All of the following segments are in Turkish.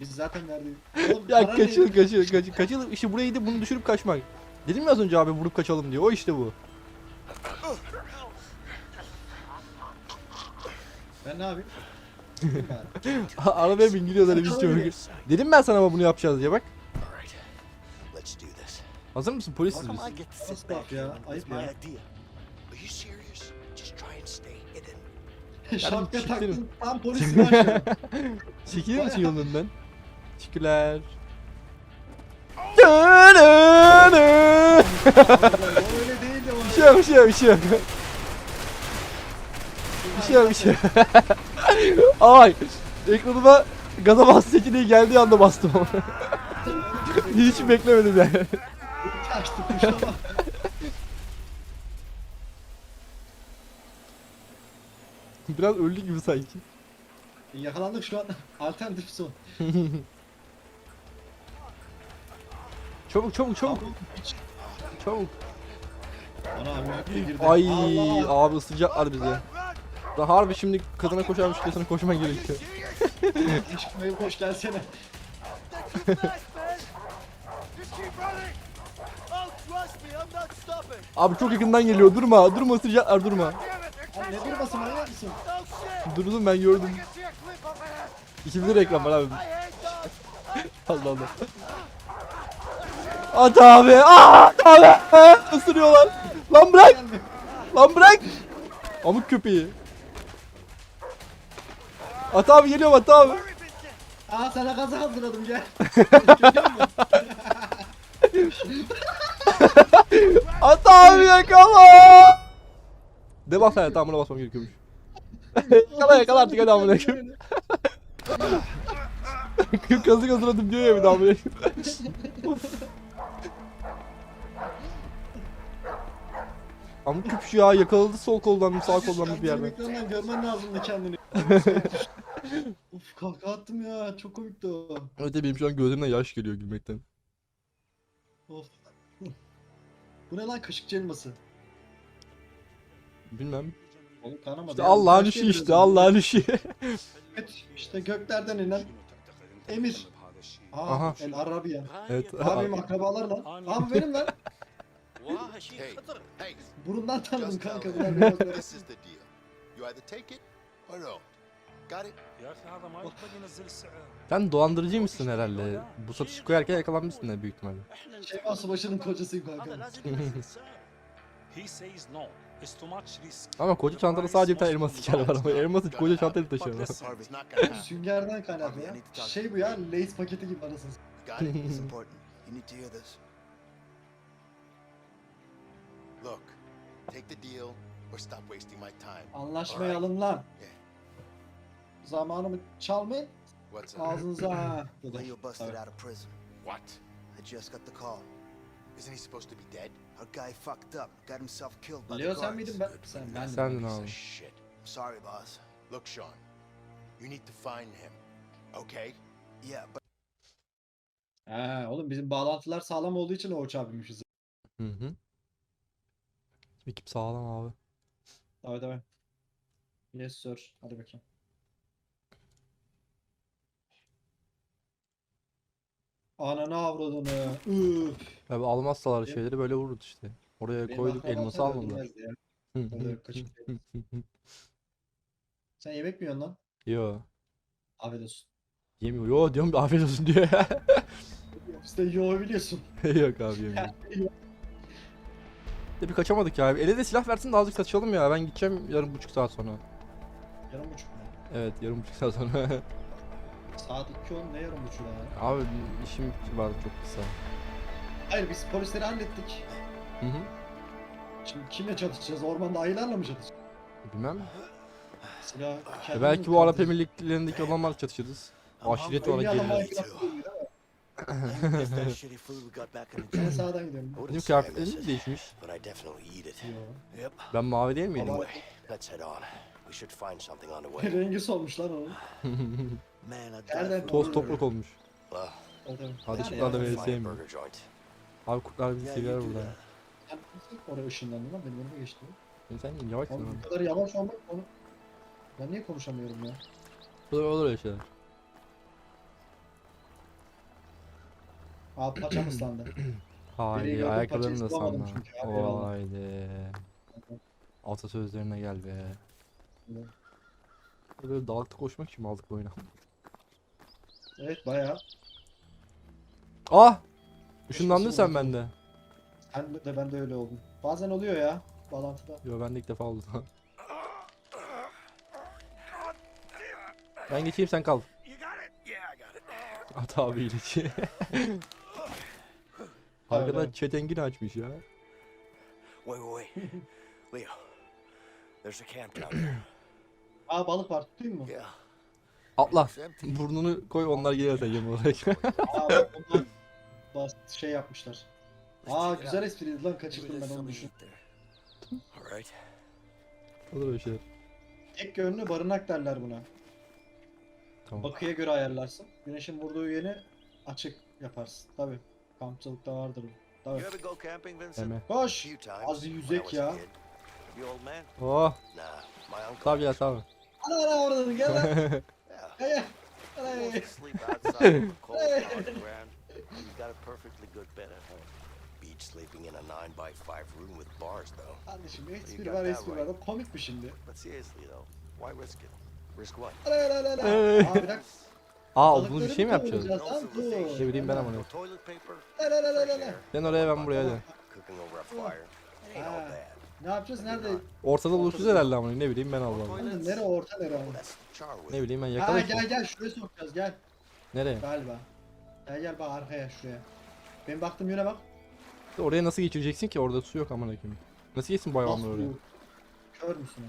Biz zaten neredeyiz? Oğlum, Ya para kaçıl neydi? kaçıl kaçıl kaçıl işte buraya gidip bunu düşürüp kaçmak. Dedim ya az önce abi vurup kaçalım diye o işte bu. Ben ne yapayım? Arabaya bin gidiyoruz hani biz çok. Dedim ben sana ama bunu yapacağız diye bak. Hazır mısın polisiz biz. Ayıp ya. hidden. Şapka taktın tam polis maaşı. Çekilir misin yolundan? Teşekkürler. Öyle değildi o. Bir şey yok bir şey yok bir şey yok. Bir şey yok bir şey yok. Ay ekranıma gaza bas seçeneği geldiği anda bastım ama. Hiç beklemedim yani. Biraz öldü gibi sanki. Yakalandık şu an. Alternatif son. Çabuk çabuk çabuk çabuk. Ana abi girdi. Ay Allah. abi ısıracaklar bizi. Daha harbi şimdi kadına koşarmış diye sana koşman gerekiyor. Aşkım hoş gelsene. Abi çok yakından geliyor durma durma ısıracaklar durma. Abi ne durması manyak mısın? Durdum ben gördüm. 2000 ekran var abi. Allah Allah. At abi. Aa, at abi. Isırıyorlar. Lan bırak. Lan bırak. Amık köpeği. At abi geliyorum at abi. Aa sana gaza hazırladım gel. At abi yakala. De bas hayat tamam buna basmam gerekiyormuş. yakala yakala artık hadi amına koyayım. Kazık hazırladım diyor ya bir daha amına koyayım. Amık köpüş ya yakaladı sol koldan mı sağ koldan mı bir yerden. Ekrandan görmen lazımdı kendini. Uf kahkaha attım ya çok komikti o. Evet benim şu an gözlerimden yaş geliyor gülmekten. Of. Bu ne lan kaşıkçı elması? Bilmem. Oğlum kanamadı. İşte ya. Allah'ın işi işte. Allah'ın işi. Evet işte göklerden inen Emir. Aa, Aha. El Arabiya. evet. Abi benim akrabalar lan. Abi benim lan. Hey, hey, Burundan tanıdım Just kanka. tell Bunlar them beyazları. this is the deal. You either take it or no. Got it? يا اخي هذا ما يقبل ينزل السعر Sen dolandırıcıymışsın herhalde. Bu satışı koyarken yakalanmışsın da büyük ihtimalle. Şeyma Başı'nın kocasıyım kanka. he says no it's too much risk Ama koca çantada sadece bir tane elmas hikaye var ama elması koca çantayla taşıyor. But listen, It's not gonna happen. Süngerden kaynaklı ya. Şey bu ya Lay's paketi gibi anasını. Got it? it's important. You need to hear this. Look, take the deal or stop wasting my time. Anlaşmayı alın lan. Yeah. Zamanımı çalmayın. What's up? Ağzınıza ha. You busted Evet. out of prison, What? I just got the call. Isn't he supposed to be dead? Our guy fucked up, got himself killed by the Leo sen guards. miydin ben? Sen ben. Sendin Piece abi. of shit. I'm sorry, boss. Look, Sean, you need to find him. Okay? Yeah, but He oğlum bizim bağlantılar sağlam olduğu için o uçağa binmişiz. Hı hı. Ekip sağlam abi. Tabii tabii. Yes sir. Hadi bakayım. Ananı avradını. Üf. Abi almazsalar şeyleri böyle vururuz işte. Oraya Benim koyduk akrabam elması almadılar. ya. Kaçıp Sen yemek mi yiyorsun lan? Yo. Afiyet olsun. Yemiyor. Yo diyorum afiyet olsun diyor. Ofiste yo biliyorsun. Yok abi yemiyorum. De bir kaçamadık ya. Ele de silah versin de azıcık kaçalım ya. Ben gideceğim yarım buçuk saat sonra. Yarım buçuk mu? Evet yarım buçuk saat sonra. Saat 2 10 ne yarım buçuk ya? abi işim vardı çok kısa. Hayır biz polisleri hallettik. Hı hı. Şimdi kimle çatışacağız? Ormanda ayılarla mı çatışacağız? Bilmem. Silah E kendimiz belki mi bu Arap kaldıracağız? Emirlikleri'ndeki olanlarla çatışırız. Aşiret Ölü olarak. Minecraft'ta Ben sağdan gidiyorum. Benim kıyafetlerim mi değişmiş? Ben mavi değil miydim? Ama- Anyway, let's head on. We should find something on the way. Rengi solmuş lan onun. Nereden Toz toprak olmuş. Hadi Yani şunlar da ya. joint. Abi kurtlar bizi seviyor burada. nasıl oraya ışınlandın lan? Benim önüme geçti. E Sen Oğlum abi. bu kadar yavaş olmak onu... Ben niye konuşamıyorum ya? Olur olur öyle şeyler. Aa paçam ıslandı. Haydi gördüm, ayakkabılarını paçayı da bulamadım sanma. çünkü abi, eyvallah. Haydi. Atasözlerine gel be. Evet. Böyle dağlıkta koşmak için mi aldık bu oyunu? Evet bayağı. Ah! Işınlandın sen oldu. bende. Sen de ben de öyle oldum. Bazen oluyor ya bağlantıda. Yo ben de ilk defa oldu. ben geçeyim sen kal. At abi iyiliği. Arkadan çetengini açmış ya. Wait, wait, wait. Leo, there's a camp down there. Aa balık var tutayım mı? Yeah. Atla. Burnunu koy onlar gelir sen yem olarak. Aa bak bunlar bas şey yapmışlar. Aa güzel espriydi lan kaçırdım ben onu düşün. All right. Olur öyle şeyler. Tek yönlü barınak derler buna. Tamam. Bakıya göre ayarlarsın. Güneşin vurduğu yeni açık yaparsın. Tabi. Kampçılıkta vardır bu. Tabi. You ever go camping, Vincent? Deme. Koş. few times. Az yüzek ya. You old man? Oh. Nah, my uncle. Tabii ya tabii. Ana ana orada gel lan. Yeah. Gel gel. He Ay. wants to sleep outside on the cold hard ground. He's got a perfectly good bed at home. Beach sleeping in a 9 by 5 room with bars, though. Kardeşim espri var espri var. O komik mi şimdi? But seriously, though, why risk it? Risk what? Ana ana ana Hey. ana. Aa bir dakika. Aa bunu bir şey mi yapacağız? Ne bileyim ben ama ne. Sen oraya ben buraya bad. Ne yapacağız? Nerede? Ortada buluşacağız herhalde ama ne bileyim ben Allah Allah. Oğlum nere orta nere ama? Ne bileyim ben Ha yakalayayım. gel gel şuraya sokacağız gel. Nereye? Galiba. Gel gel bak arkaya şuraya. Ben baktım yöne bak. Oraya nasıl geçireceksin ki orada su yok aman koyayım. Nasıl geçsin bu hayvanlar oraya? Nasıl? Kör müsün ya?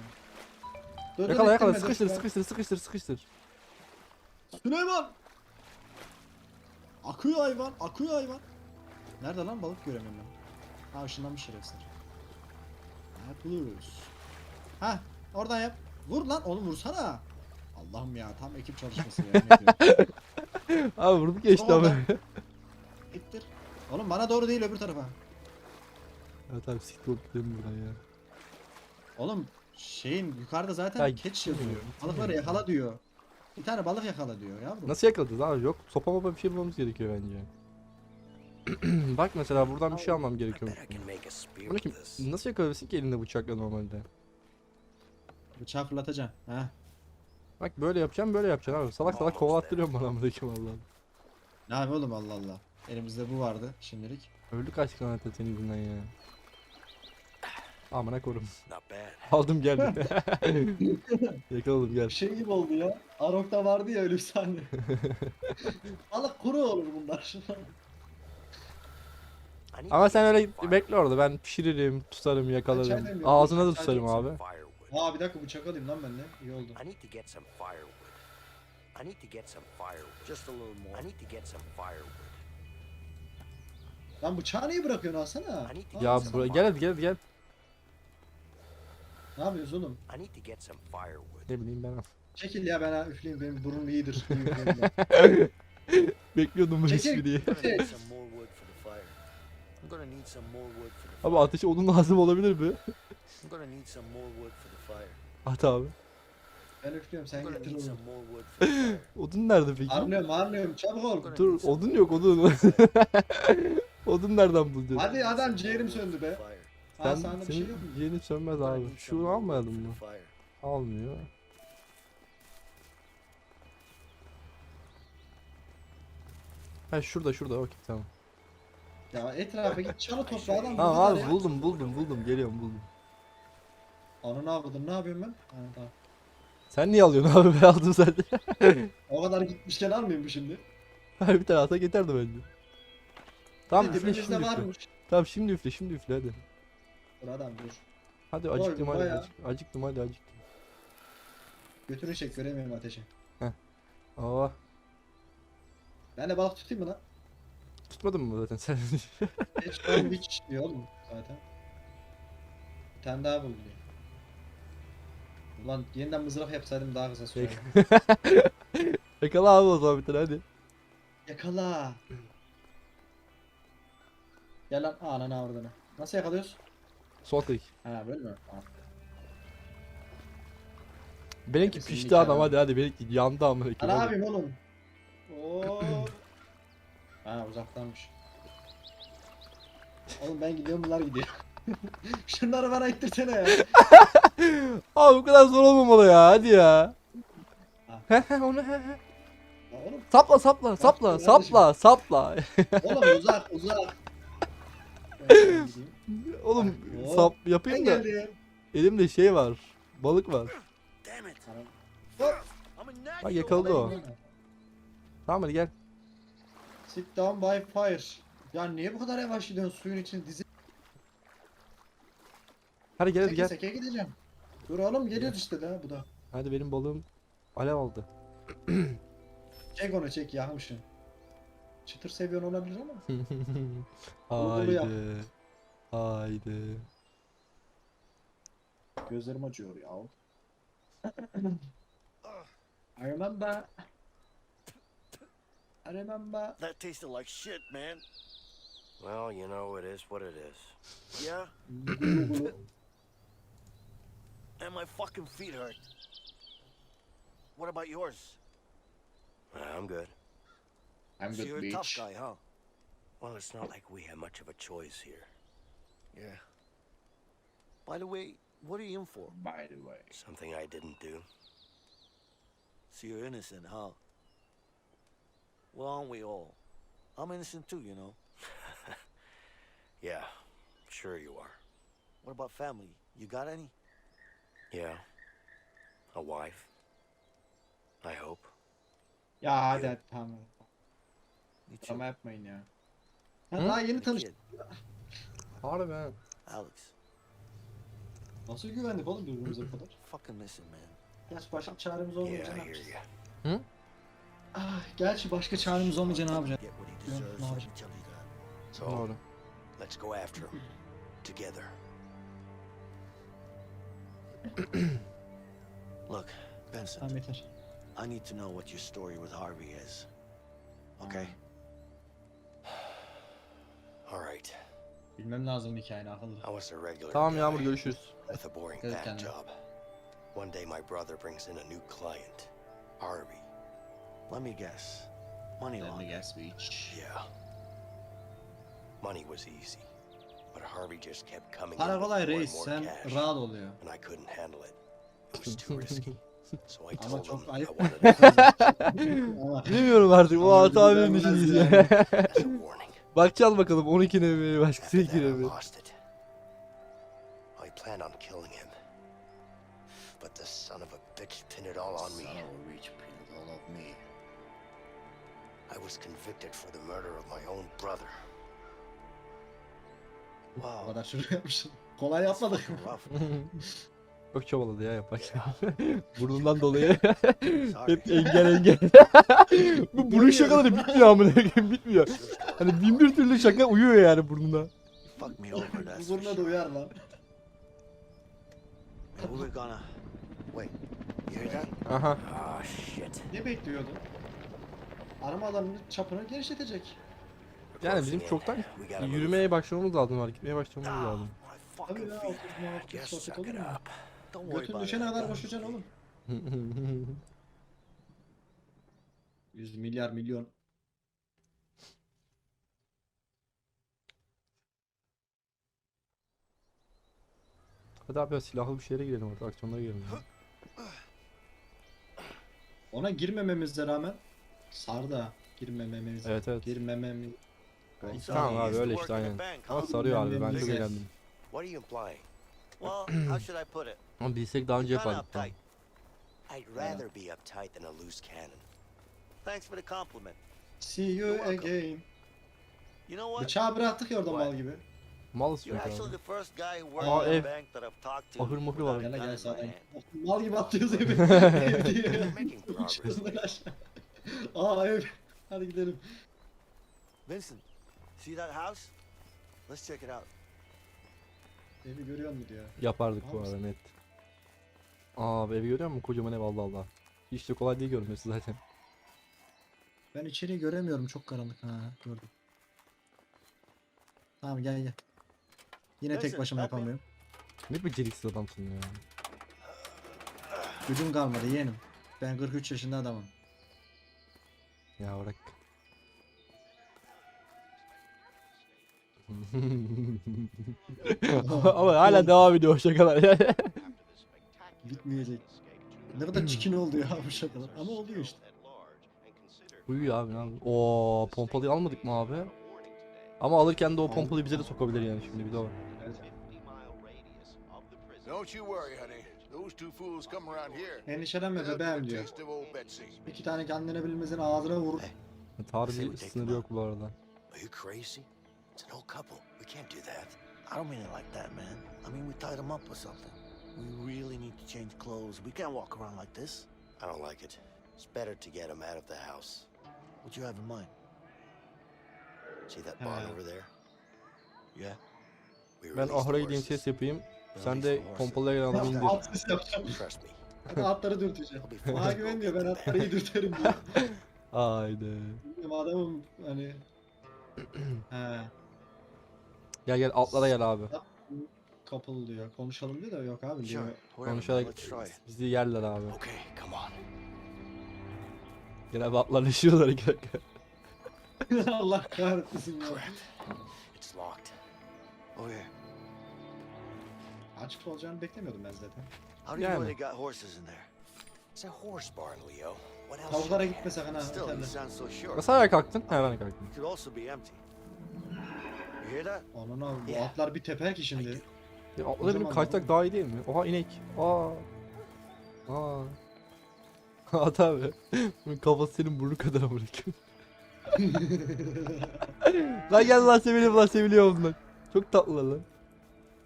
Dur, dur, Yakala yakala ittirme, dur, sıkıştır sıkıştır sıkıştır sıkıştır. Süleyman! Akıyor hayvan, akıyor hayvan. Nerede lan balık göremiyorum ben. Ha ışınlanmış şerefsizler. Yapılıyoruz. Ha oradan yap. Vur lan oğlum vursana. Allah'ım ya tam ekip çalışması ya. ne. Abi vurduk geçti Sonra ama. İttir. Oğlum bana doğru değil öbür tarafa. Evet abi siktir olup gidelim buradan ya. Oğlum şeyin yukarıda zaten Ya, catch yazıyor. Balıkları yakala diyor. Bir tane balık yakala diyor yavrum. Nasıl yakaladınız abi? Yok sopa mopa bir şey bulmamız gerekiyor bence. Bak mesela buradan bir şey almam gerekiyor. this. nasıl yakalayabilirsin ki elinde bıçakla normalde? Bıçağı fırlatacaksın. Ha. Bak böyle yapacağım böyle yapacaksın abi. Salak salak kovalattırıyorum bana buradaki vallahi. Ne yapayım oğlum Allah Allah. Elimizde bu vardı şimdilik. Öldük aşkına hatta senin yüzünden ya. Amına korum. Aldım geldim. Yakaladım gel. Şey gibi oldu ya. Arok'ta vardı ya öyle bir sahne. Balık kuru olur bunlar. Ama sen öyle bekle orada ben pişiririm, tutarım, yakalarım. Ağzına da tutarım abi. Aa bir dakika bıçak alayım lan ben de. İyi oldu. I need to get some firewood. I need to get some firewood. Just a little more. I need to get some firewood. Lan bıçağı niye bırakıyorsun alsana? Ya buraya gel hadi gel hadi gel. Ne yapıyoruz oğlum? I need to get some firewood. Ne bileyim ben. Çekil ya ben ha üfleyeyim benim burnum iyidir. Bekliyordum bu Çekil. espriyi. I'm gonna need some more wood for the fire. I'm gonna need some more wood for the fire. Abi ateşe odun lazım olabilir mi? I'm gonna need some more wood for the fire. At abi. ben üflüyorum sen gonna getir need oğlum. some more wood for the fire. Odun nerede peki? Harlıyorum harlıyorum çabuk ol. Dur odun yok odun. odun nereden bulacağız? Hadi adam ciğerim söndü be. Fire. Ha Sen, bir şey yok mu? senin yeni sönmez abi. wood almayalım mı? Almıyor. Ha şurada şurada okey tamam. Ya etrafa git çalı toprağı adam. Ha buldular abi ya. buldum buldum buldum geliyorum buldum. Ananı avradım ne yapıyorum ben? Ha, tamam. Sen niye alıyorsun abi ben aldım zaten. O kadar gitmişken almayayım bu şimdi. Her bir tane alsak yeterdi bence. Tamam üfle dibimizde şimdi üfle. varmış. Tamam şimdi üfle şimdi üfle hadi. Dur adam dur. Hadi acıktım hadi bayağı. acık- acıktım hadi acıktım. Götünü çek göremiyorum ateşi. Aa Ben de balık tutayım mı lan? tutmadın mı zaten sen? Hiç tam hiç diyor oğlum zaten. Bir tane daha bul diyor. Ulan yeniden mızrak yapsaydım daha kısa sürer. Yakala abi o zaman bir tane hadi. Yakala. Gel lan ananı avradını. Nasıl yakalıyoruz? Sol. Ha böyle mi? Benimki pişti adam hadi hadi benimki yandı koyayım. hadi. yapayım oğlum? Oo. ha uzaktanmış. Oğlum ben gidiyorum bunlar gidiyor. Şunları bana ittirsene ya. Abi bu kadar zor olmamalı ya hadi ya. He he onu he he. Ya Oğlum, Sapla sapla sapla kardeşim. sapla sapla. oğlum uzak uzak. Oğlum Hop. sap yapayım da elimde şey var. Balık var. Bak yakaladı o. Tamam hadi gel. Sit down by fire. Ya niye bu kadar yavaş gidiyorsun suyun için dizi? Hadi gel hadi Seke gel. seke gideceğim. Dur oğlum geliyoruz işte daha bu da. Hadi benim balığım alev aldı. Çek onu çek yakmışsın. Çıtır seviyon olabilir ama. haydi. Haydi. Gözlerim acıyor ya. I remember. I remember. That tasted like shit, man. Well, you know, it is what it is. Yeah? And my fucking feet hurt. What about yours? I'm good. I'm So good you're a tough guy, huh? Well, it's not like we have much of a choice here. Yeah. By the way, what are you in for? By the way. Something I didn't do. So you're innocent, huh? Well, aren't we all? I'm innocent too, you know. Yeah, sure you are. What about family? You got any? Yeah. A wife. I hope. Ya hadi hadi too. Tamam yapmayın ya. Ha, Hı? daha yeni tanıştık. Harbi ha. Alex. Nasıl güvendik oğlum birbirimize bu kadar? Fucking missing, man. Gerçi başka çaremiz olmayınca Yeah, ne yapacağız? you. Ah, gerçi başka çaremiz olmayınca ne yapacağız? That. So, Doğru. let's go after him. Together. Look, yeter. I need to know what your story with Harvey is. Okay? All right. Bilmem lazım hikayeni akıllı. I was a regular Tamam guy Yağmur görüşürüz. with a boring back kind. job. One day my brother brings in a new client, Harvey. Let me guess. Money laundering. guess bitch. Yeah. Money was easy, but Harvey just kept coming Para in with kolay more and reis more sen cash, rahat oluyor. and I couldn't handle it. It was too risky. So I Ama told çok him I ayıp. wanted Ama Bilmiyorum artık o Ama hata bizi benim vermez için. yani. as a warning. Bakacağız bakalım 12 ne mi başkası After 2 ne that, I planned on killing him, but the son of a bitch pinned it all on me. reach pinned all of me. I was convicted for the murder of my own brother. Wow. kadar şunu yapmışsın. Kolay yapmadık. Çok çabaladı ya yapak. Burnundan dolayı hep engel engel. Bu burun şakaları bitmiyor amına koyayım bitmiyor. Hani bin bir türlü şaka uyuyor yani burnuna. Fuck me over, for Huzuruna da uyar lan. Were gonna... Wait, you hear that? Aha. Ah, shit. Ne bekliyordun? Aramalarının çapını genişletecek. Yani bizim çoktan yürümeye başlamamız lazım, hareket etmeye başlamamız Ah, lazım. my Tabii fucking ya sohbet suck olur it mu? Götün düşene kadar koşacaksın oğlum. 100 milyar milyon. Hadi abi ya, silahlı bir şeylere girelim artık, aksiyonlara girelim. ya. Ona girmememize rağmen sardı ha. Girmememiz. Evet evet. Girmememiz. Tamam abi öyle işte aynen. Ama sarıyor abi ben çok eğlendim. What are you implying? Well, how should I put it? Ama bilsek daha önce You're yapardık. tamam. I'd rather be uptight than a loose cannon. Thanks for the compliment. See you You're welcome. again. You know what? Bıçağı bıraktık ya orada mal gibi. Malız You're çünkü actually abi. the first guy who Aa, ev. a bank that I've talked to. Ahır mahır without var. a Gene gun gel in my sağdan. hand. Mal gibi atlıyoruz evi. Ev diye. Making progress. Uçuyoruz aşağı. Aa ev. Hadi gidelim. Vincent, see that house? Let's check it out. Evi görüyor musun diyor. Yapardık bu arada net. Abi evi görüyor musun? Kocaman ev Allah Allah. Hiç de kolay değil görmesi zaten. Ben içeriği göremiyorum çok karanlık ha gördüm. Tamam gel gel. Yine tek Neyse, başıma ne yapayım? yapamıyorum. Ne beceriksiz adamsın ya. Gücüm kalmadı yeğenim. Ben 43 yaşında adamım. Ya bırak. Ama hala devam ediyor şakalar. Bitmeyecek. Ne kadar çikin oldu ya bu şakalar. Ama oluyor işte. Uyuyor abi abi. Oo pompalıyı almadık mı abi? Ama alırken de o pompalıyı bize de sokabilir yani şimdi bir de var. Don't you worry, honey. Those two fools come around here. Endişelenme bebeğim diyor. İki tane kendine bilmezin ağzına vurur. Tarih bir sınırı yok bu arada. Are you crazy? It's an old couple. We can't do that. I don't mean it like that, man. I mean, we tied him up or something. We really need to change clothes. We can't walk around like this. I don't like it. It's better to get them out of the house. What you have in mind? See that barn Uh, over there? Yeah? We Ben released the ahıra gideyim horses. ses yapayım. Sen Release de the horses. pompalıya gelen adamı indir. Alt ses yapacağım. Trust me. Ben atları dürteceğim. I'll be forced Bana to go güven diyor get ben them atları back. dürterim diyor. Haydi. Benim adamım hani. He. Gel gel altlara gel abi. Couple diyor. Konuşalım diyor da yok abi diyor. Konuşarak bizi yerler abi. Okay, come on. Gel abi atlarlaşıyorlar iki dakika. Allah kahretmesin ya. It's locked. Oh, yeah. Açık olacağını beklemiyordum ben zaten. How do you know they got horses in there? It's a horse barn, Leo. What else? Tavuklara should we gitme sakın ha. Still, you sound so sure. Nasıl ayağa kalktın? He ben kalktım. It could also be empty. You hear that? Onun abi bu atlar bir teper ki şimdi. Ya Kocaman binip kaysak lan. daha iyi değil mi? Oha inek. Aa. Aa. At abi. Bunun kafası senin burnu kadar amına koyayım. lan gel lan seviyorum lan seviliyor bunlar. Çok tatlılar lan.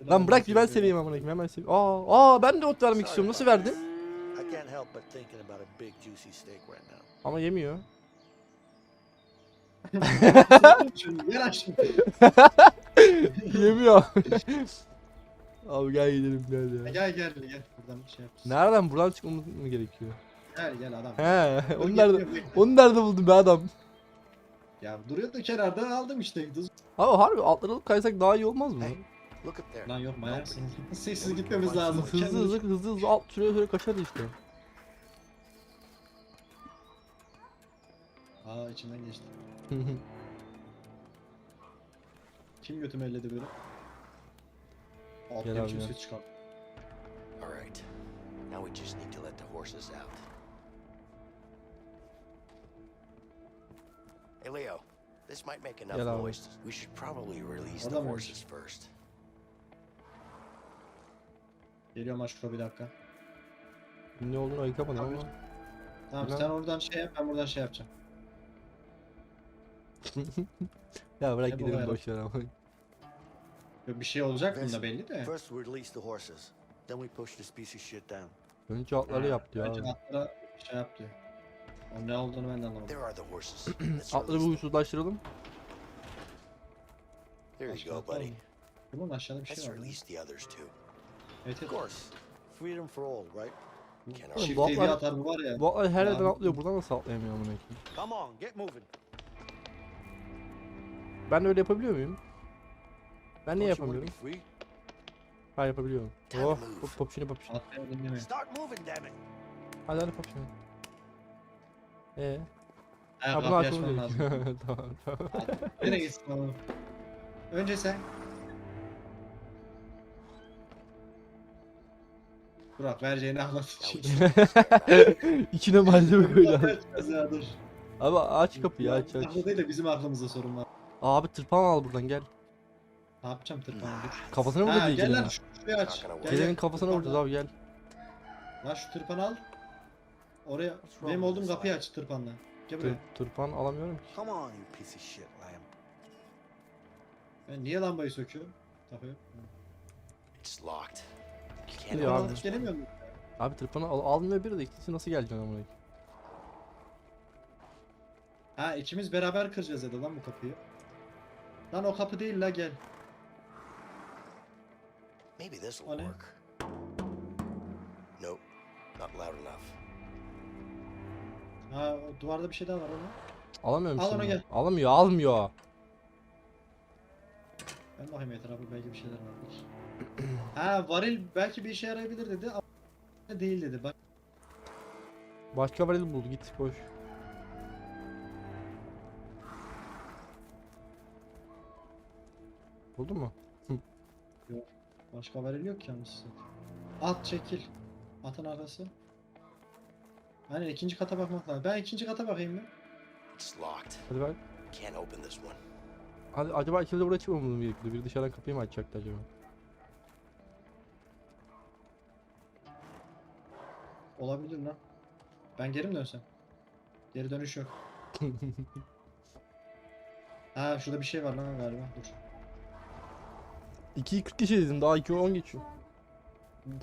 Lan bırak bir ben seveyim amına koyayım hemen seveyim. Aa, aa ben de ot vermek istiyorum. Nasıl verdin? I can't help but thinking about a big juicy steak right now. Ama yemiyor. Yemiyor. Abi gel gidelim gel ya. Gel gel gel buradan şey yap. Nereden buradan çıkmamız mı gerekiyor? Gel gel adam. He, onu nerede, onu nerede buldun be adam? Ya duruyordu kenarda aldım işte. Düz. Abi harbi atları alıp kaysak daha iyi olmaz mı? Hey. Look up there. Lan yok mayarsın. Sessiz gitmemiz lazım. Hızlı hızlı hızlı hızlı alt şuraya şuraya kaçar işte. Aa içimden geçti. Kim götümü elledi böyle? Alt Gel abi ses çıkardı. All right. Now we just need to let the horses out. Hey, Leo. This might make enough Gel abi. noise. We should probably release the Adam ölmüş. horses first. Geliyorum aşkına bir dakika. ne olduğunu ayıkamadım ama. Tamam Bilmem. sen oradan şey yap ben buradan şey yapacağım. Ya bırak Hep gidelim olay boş ver ama. Yok, Bir şey olacak bunda belli de. First, we release the horses. Then we push this piece of shit down. Önce atları yap diyor Önce atlara şey yap diyor. O ne olduğunu ben de anlamadım. There are the horses. Let's Atları bir release them. huysuzlaştıralım. There you go, buddy. Bunun aşağıda bir Let's şey var. release the others too. Evet Of evet. course. Freedom for all, right? Can Oğlum, Çift bu hediye atlar- atar bu var ya. Bu atlar her yerden atlıyor. Buradan nasıl atlayamıyor amına koyayım? Come on, get moving. Ben de öyle yapabiliyor muyum? Ben niye yapamıyorum? Ha yapabiliyorum. Oh, to move. hop popşini popşini. Atlayalım deme. Start moving, damn it. Hadi hadi popşini. Ee, Ha, ha bunu kapıyı açman lazım. tamam tamam. Nereye gitsin oğlum? Önce sen. Burak vereceğini anlat. İçine malzeme koydu abi. Dur. Aç kapıyı aç aç. Aklı değil de bizim aklımızda sorun var. Abi tırpan al buradan gel. Ne yapacağım tırpanı dur. Kafasına mı Ha vuracağız gel lan şu- şurayı aç. Gel, kafasına Tırpanı vuracağız al. abi gel. Lan şu tırpanı al. Oraya wrong benim with olduğum this kapıyı aç tırpanla. Gel Tır, buraya. tırpan alamıyorum ki. Come on, you piece of shit, lamb. Ben niye lambayı söküyorum? Takıyorum. It's locked. You can't Geliyor open abi. this one. Gelemiyor mu? Abi tırpanı al, almıyor biri de ikisi nasıl geleceksin amına koyayım? Ha ikimiz beraber kıracağız dedi lan bu kapıyı. Lan o kapı değil la gel. Maybe this will O ne? work. Nope. Not loud enough. Ha o duvarda bir şey daha var ona. Alamıyorum Al şimdi. onu gel. Alamıyor almıyor. Ben bakayım etrafa belki bir şeyler vardır. ha varil belki bir işe yarayabilir dedi ama değil dedi. Bak Başka varil bul git koş. Buldun mu? Başka haberin yok ki yalnız. At çekil. Atın arası. Aynen ikinci kata bakmak lazım. Ben ikinci kata bakayım mı? It's locked. Hadi bak. Can't open this one. Hadi acaba ikimiz de buraya çıkmamız mı gerekiyordu? Biri dışarıdan kapıyı mı açacaktı acaba? Olabilir lan. Ben geri mi dönsem? Geri dönüş yok. ha şurada bir şey var lan galiba. Dur. 2'yi 40 kişi dedim daha 2'yi 10 geçiyor.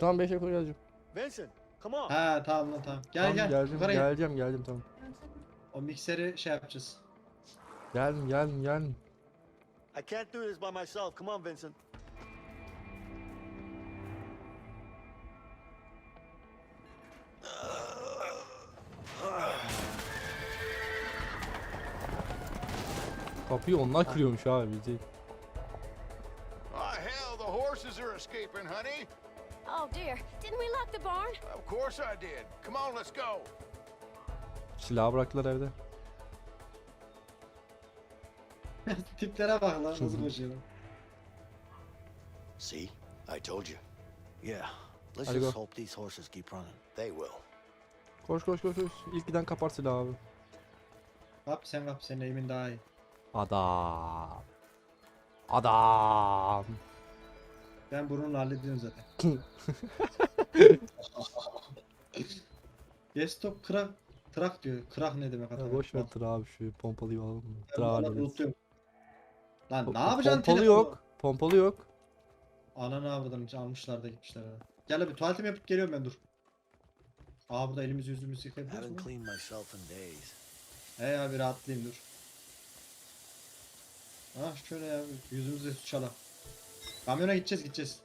Tamam 5 dakika geleceğim. Vincent, come on. Ha tamam lan tamam. Gel tamam, gel. Geldim Yukarı gel. geleceğim geldim tamam. O mikseri şey yapacağız. Geldim geldim geldim. I can't do this by myself. Come on, Vincent. Kapıyı onlar kırıyormuş abi bizi. Are escaping, honey. Oh dear, didn't we lock the barn? Of course I did. Come on, let's go. Silahı bıraktılar evde. Tiplere bak lan nasıl koşuyor. See? I told you. Yeah. Let's Hadi just go. hope these horses keep running. They will. Koş koş koş koş. İlk giden kapar silahı abi. Kap sen kap senin eğimin daha iyi. Adam. Adam. Ben burnunu hallediyorum zaten. Desktop krak Trak diyor. Krak ne demek adam? boş ver tır abi şu pompalıyı alalım hallederiz. unutuyorum. Lan Po- ne yapacaksın Pompalı telefonu? yok. Pompalı yok. Ananı avradan almışlar da gitmişler. ha. Gel abi tuvaletimi yapıp geliyorum ben dur. Aa burada elimizi yüzümüzü yıkayabiliriz mi? cleaned myself in days. He abi rahatlayayım dur. Ah şöyle ya yüzümüzü sıçalım. Kamyona gideceğiz gideceğiz.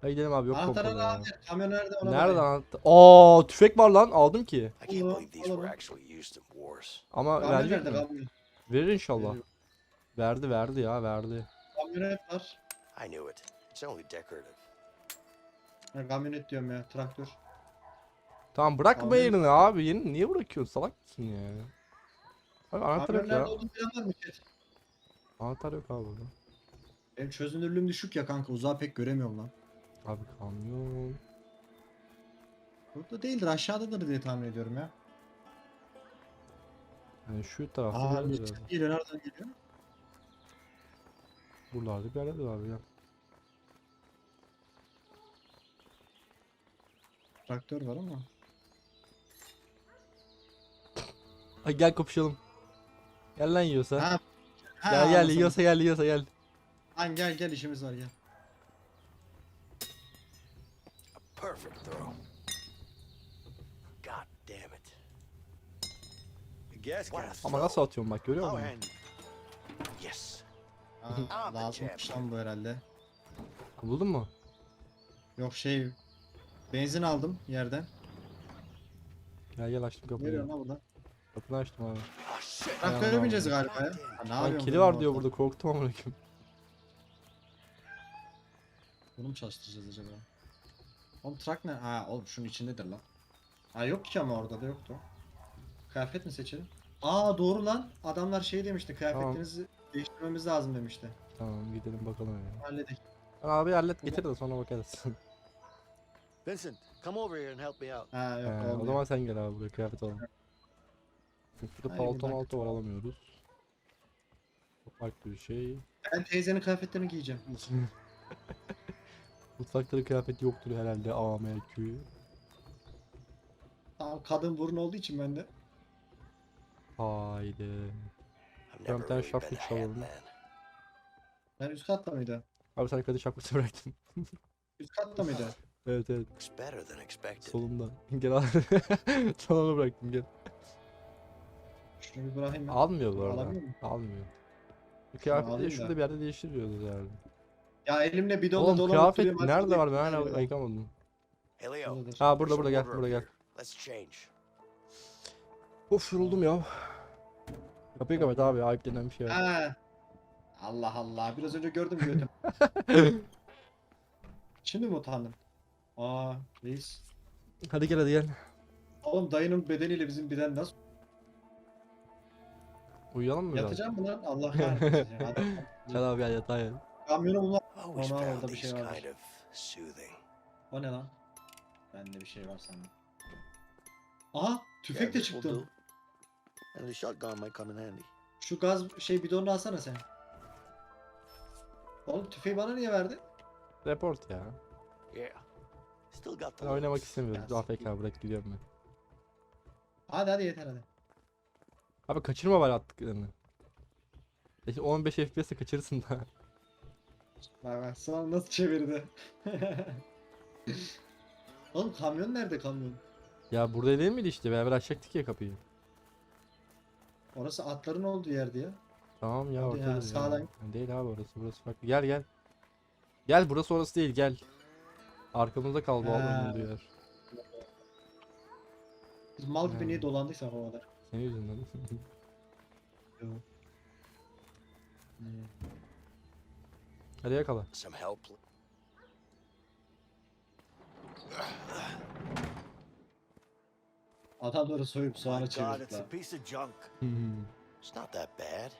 Hadi gidelim abi yok Anahtarı pompalı ya. abi. Kamyon nerede ona Nerede bakayım. anahtar? Aa tüfek var lan aldım ki. I can't Allah, believe these were Allah. actually used in wars. Ama Kamyon verecek nerede mi? kamyon? Verir inşallah. Veriyor. Verdi verdi ya verdi. Kamyonet var. I knew it. It's only decorative. Ha, kamyonet diyorum ya traktör. Tamam bırakma Kamyon- yerini abi. Yerini niye bırakıyorsun? Salak mısın ya? Abi anahtar yok nerede ya. olduğunu bilen var mı? Chat? Anahtar yok abi burada. Benim çözünürlüğüm düşük ya kanka uzağı pek göremiyorum lan. Abi kamyon. Burada değildir aşağıdadır diye tahmin ediyorum ya. Yani şu tarafta Aa bir yerde herhalde. geliyor nereden geliyor? Buralarda bir yerdedir abi ya. Traktör var ama. Ay gel kapışalım. Gel lan yiyorsa. Ha, ha, gel gel yiyorsa gel yiyorsa gel. Lan gel gel işimiz var gel. Perfect throw. God damn it. Can. Ama nasıl atıyorum bak görüyor musun? Yes. Aa, lazımmış lan bu herhalde. Buldun mu? Yok şey benzin aldım yerden. Gel gel açtım Ne kapıyı. diyorsun lan burada? Kapını açtım abi. Traktöre Allah bineceğiz galiba ya. Ha, ne Lan yapıyorsun kili var diyor burada korktum amına koyayım. Bunu mu çalıştıracağız acaba? Oğlum trak ne? Ha oğlum şunun içindedir lan. Ha yok ki ama orada da yoktu. Kıyafet mi seçelim? Aa doğru lan. Adamlar şey demişti. Kıyafetlerinizi değiştirmemiz lazım demişti. Tamam gidelim bakalım ya. Halledik. Lan abi hallet getir de sonra bakarız. Vincent, come over here and help me out. Ha yok Ee, o olmuyor. zaman sen gel abi buraya kıyafet alalım. Burada Ay, palto bir malto var alamıyoruz. Çok farklı bir şey. Ben teyzenin kıyafetlerini giyeceğim. Mutfakta da kıyafet yoktur herhalde AMQ. Tamam kadın burun olduğu için ben de. Haydi. Tamam, never tane şapka çalalım. Ben üst katta mıydı? Abi sen kadın şapkası bıraktın. Üst katta mıydı? evet evet solunda. gel al. Sana bıraktım gel. Şunu bir bırakayım ben. Almıyor bu arada. Almıyor. Bu Kıyafeti şurada da. bir yerde değiştiriyoruz herhalde. Ya elimle bidonla Oğlum dolanıp kıyafet nerede var ben hala Nerede? yıkamadım. Hey Leo. Buradadır. Ha burada there's burada some gel burada gel. Let's change. Of yoruldum ya. Kapıyı kapat abi ayıp denen bir şey var. Ha. Allah Allah. Biraz önce gördüm gördüm. Şimdi mi utandın? Aa reis. Hadi gel hadi gel. Oğlum dayının bedeniyle bizim beden nasıl? Uyuyalım mı biraz? Yatacağım mı lan? Allah kahretsin. ya. Hadi. Gel abi gel yatağa gel. Kamyonu bulma. Orada bir şey soothing. O ne lan? Bende bir şey var sende. Aha Yeah, tüfek de çıktı. do. And the shotgun might come in handy. Şu gaz şey bidonunu alsana sen. Oğlum tüfeği bana niye verdin? Report ya. Yeah. Still got the Ben oynamak istemiyorum. Ya, AFK bırak gidiyorum ben. Hadi hadi yeter hadi. Abi kaçırma var attıklarını. Peki 15 FPS'e kaçırırsın da. Bak bak sonra nasıl çevirdi. Oğlum kamyon nerede kamyon? ya burada değil miydi işte? Beraber açacaktık ya kapıyı. Orası atların olduğu yerdi ya. Tamam ya Hadi ortada. ya, sağdan- Değil abi orası burası farklı. Gel gel. Gel burası orası değil gel. Arkamızda kaldı o Ha. adamın olduğu yer. Biz mal gibi Ha. niye dolandıysak o kadar. Senin yüzünden. Hmm. Hadi yakala. Some help? Adamları soyup soğana God, it's çevirdiler. a piece of junk. It's not that bad.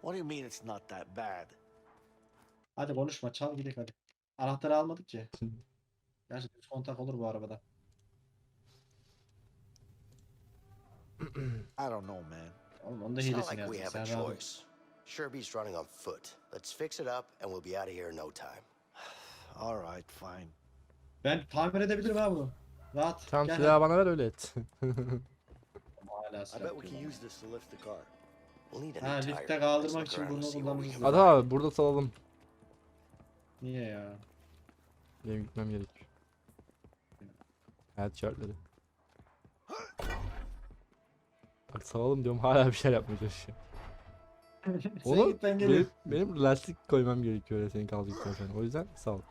What do you mean it's not that bad? Hadi konuşma çal gidelim hadi. Anahtarı almadık ki. Gerçi düz kontak olur bu arabada. I don't know, man. Oğlum onun da It's not hilesini like we have a Sen rahat ol. choice. Sherby's running on foot. Let's fix it up and we'll be out of here in no time. All right, fine. Ben tamir edebilirim ha bunu. Rahat. Tamam gel. silahı bana ver öyle et. Hala I silah bet we can use this to lift the car. We'll need a Ha new tire. lifte kaldırmak look için around and bunu see what we can kullanırız. Hadi abi burada salalım. Niye ya? Benim gitmem gerek. Hayat şartları. Bak salalım diyorum hala bir şey yapmaya çalışıyor. Git ben benim, benim lastik koymam gerekiyor öyle senin kaldıktan sonra. O yüzden sağ ol.